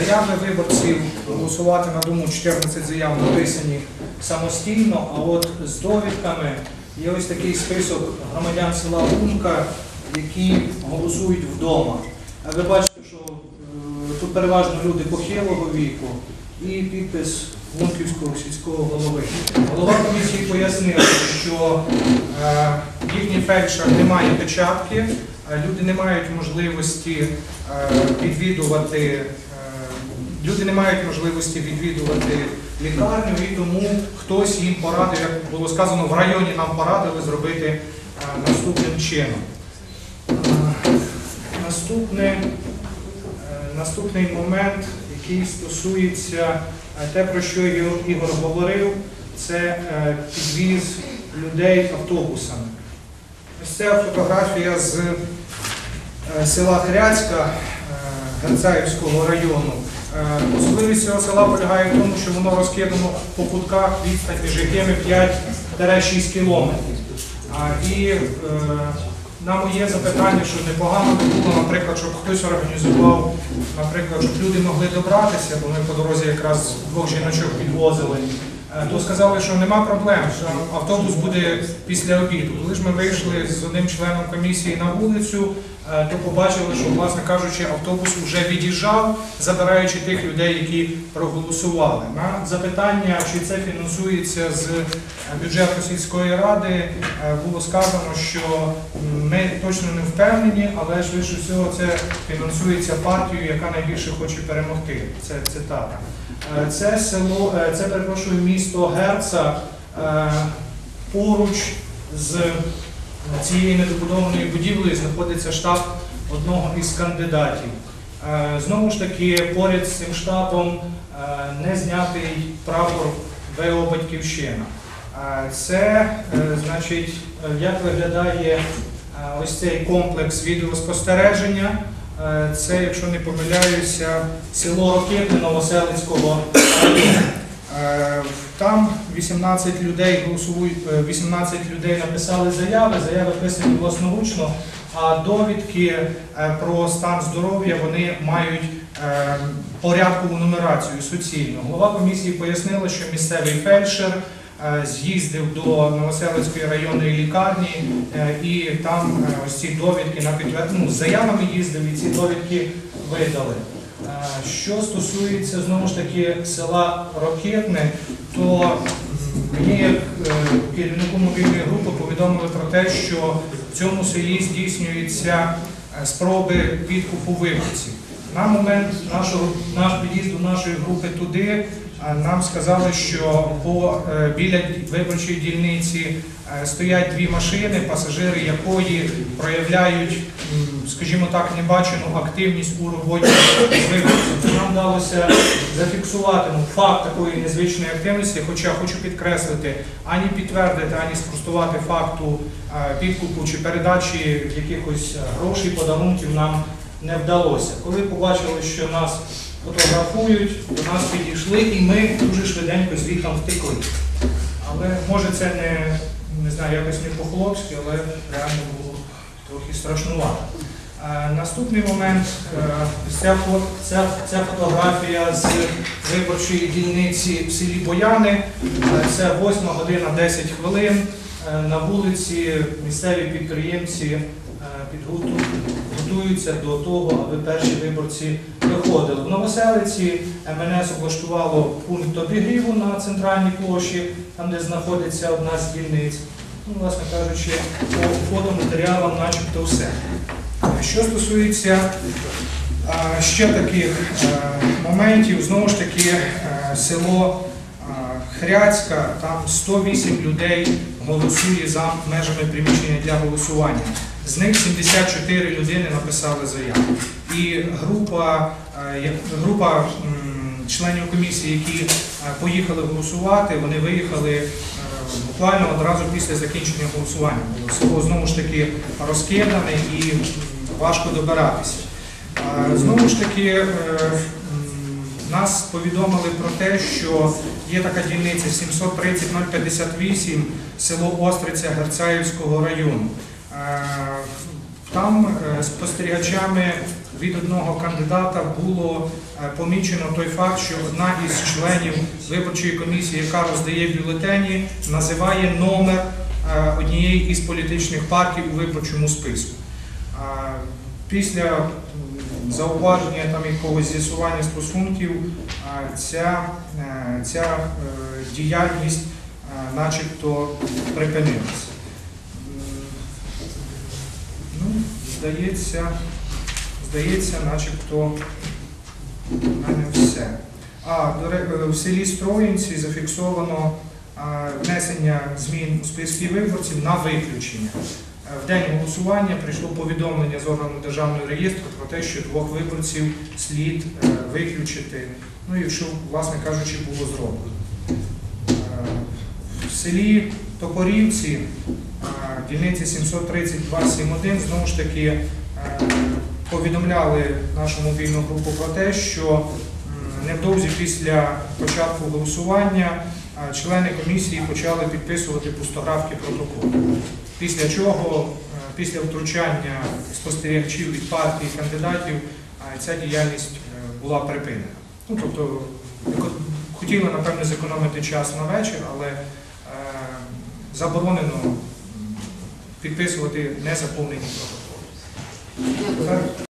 Заяви виборців голосувати на дому 14 заяв написані самостійно, а от з довідками є ось такий список громадян села Лунка, які голосують вдома. А Ви бачите, що е, тут переважно люди похилого віку і підпис Лунківського сільського голови. Голова комісії пояснив, що е, їхній фельдшер не має печатки, люди не мають можливості е, відвідувати. Люди не мають можливості відвідувати лікарню, і тому хтось їм порадив, як було сказано, в районі нам порадили зробити е, наступним чином. Е, Наступне, е, наступний момент, який стосується те, про що Ігор говорив, це підвіз людей автобусами. Ось ця фотографія з села Хряцька Герцаївського району. Е, Особливість цього села полягає в тому, що воно розкидано по кутках відстань між якими 5-6 кілометрів. І е, на моє запитання, що непогано би було, наприклад, щоб хтось організував, наприклад, щоб люди могли добратися, бо ми по дорозі якраз двох жіночок підвозили, е, то сказали, що нема проблем, що автобус буде після обіду. Коли ж ми вийшли з одним членом комісії на вулицю, то побачили, що, власне кажучи, автобус вже від'їжджав, забираючи тих людей, які проголосували. На запитання, чи це фінансується з е, бюджету сільської ради, е, було сказано, що ми точно не впевнені, але швидше всього це фінансується партією, яка найбільше хоче перемогти. Це цитата. Е, Це село, е, це перепрошую місто Герца е, поруч з цією недобудованою будівлею знаходиться штаб одного із кандидатів. Е, Знову ж таки, поряд з цим штабом е, не знятий прапор ВО Батьківщина. Е, Це, значить, як виглядає ось цей комплекс відеоспостереження. Це, якщо не помиляюся, село Рокитне Новоселицького району. Е, Там 18 людей голосують, е, 18 людей написали заяви, заяви писані власноручно, а довідки е, про стан здоров'я вони мають порядкову нумерацію суцільну. Голова комісії пояснила, що місцевий фельдшер з'їздив до Новоселицької районної лікарні і там ось ці довідки на підтвердження, ну, заявами їздив і ці довідки видали. Що стосується знову ж таки села Рокетне, то мені як е, керівнику мобільної групи повідомили про те, що в цьому селі здійснюються е, спроби підкупу виборців. На момент нашого наш під'їзду нашої групи туди нам сказали, що по е, біля виборчої дільниці е, стоять дві машини, пасажири якої проявляють, скажімо так, небачену активність у роботі з виборців. Нам вдалося зафіксувати ну, факт такої незвичної активності, хоча хочу підкреслити, ані підтвердити, ані спростувати факту е, підкупу чи передачі якихось грошей, подарунків нам не вдалося. Коли побачили, що нас фотографують, до нас підійшли, і ми дуже швиденько звідти втекли. Але може це не, не знаю, якось не по-хлопськи, але реально було трохи страшнувато. Е, Наступний момент е, ця, ця, ця фотографія з виборчої дільниці в селі Бояни. Е, Це 8 година 10 хвилин. Е, На вулиці місцеві підприємці е, підготу- готуються до того, аби перші виборці виходили. В Новоселиці МНС облаштувало пункт обігріву на центральній площі, там де знаходиться одна з дільниць. Ну, власне кажучи, по фотоматеріалам начебто все. Що стосується а, ще таких моментів, знову ж таки, село е, Хряцька, там 108 людей голосує за межами приміщення для голосування. З них 74 людини написали заяву. І група, е, група членів комісії, які е, поїхали голосувати, вони виїхали е, буквально одразу після закінчення голосування. Село знову ж таки розкидане і важко добиратися. Знову ж таки, нас повідомили про те, що є така дільниця 730-058, село Остриця Герцаївського району. Там спостерігачами від одного кандидата було е, помічено той факт, що одна із членів виборчої комісії, яка роздає бюлетені, називає номер е, однієї із політичних партій у виборчому списку. Після зауваження там якогось з'ясування стосунків ця, е, ця е, діяльність е, начебто припинилася. Ну, здається, здається, начебто в мене все. А, е, в селі Строїнці зафіксовано внесення змін у списки виборців на виключення. Е, В день голосування прийшло повідомлення з органу державного реєстру про те, що двох виборців слід е, виключити. Ну і що, власне кажучи, було зроблено. В селі Топорівці, дільниці 732-71, знову ж таки повідомляли нашу мобільну групу про те, що невдовзі після початку голосування члени комісії почали підписувати пустографки протоколу. Після чого, е, після втручання спостерігачів від партій і кандидатів, ця діяльність е, була припинена. Ну, тобто, хотіли, напевно, зекономити час на вечір, але е, заборонено підписувати незаповнені протоколи. Yeah.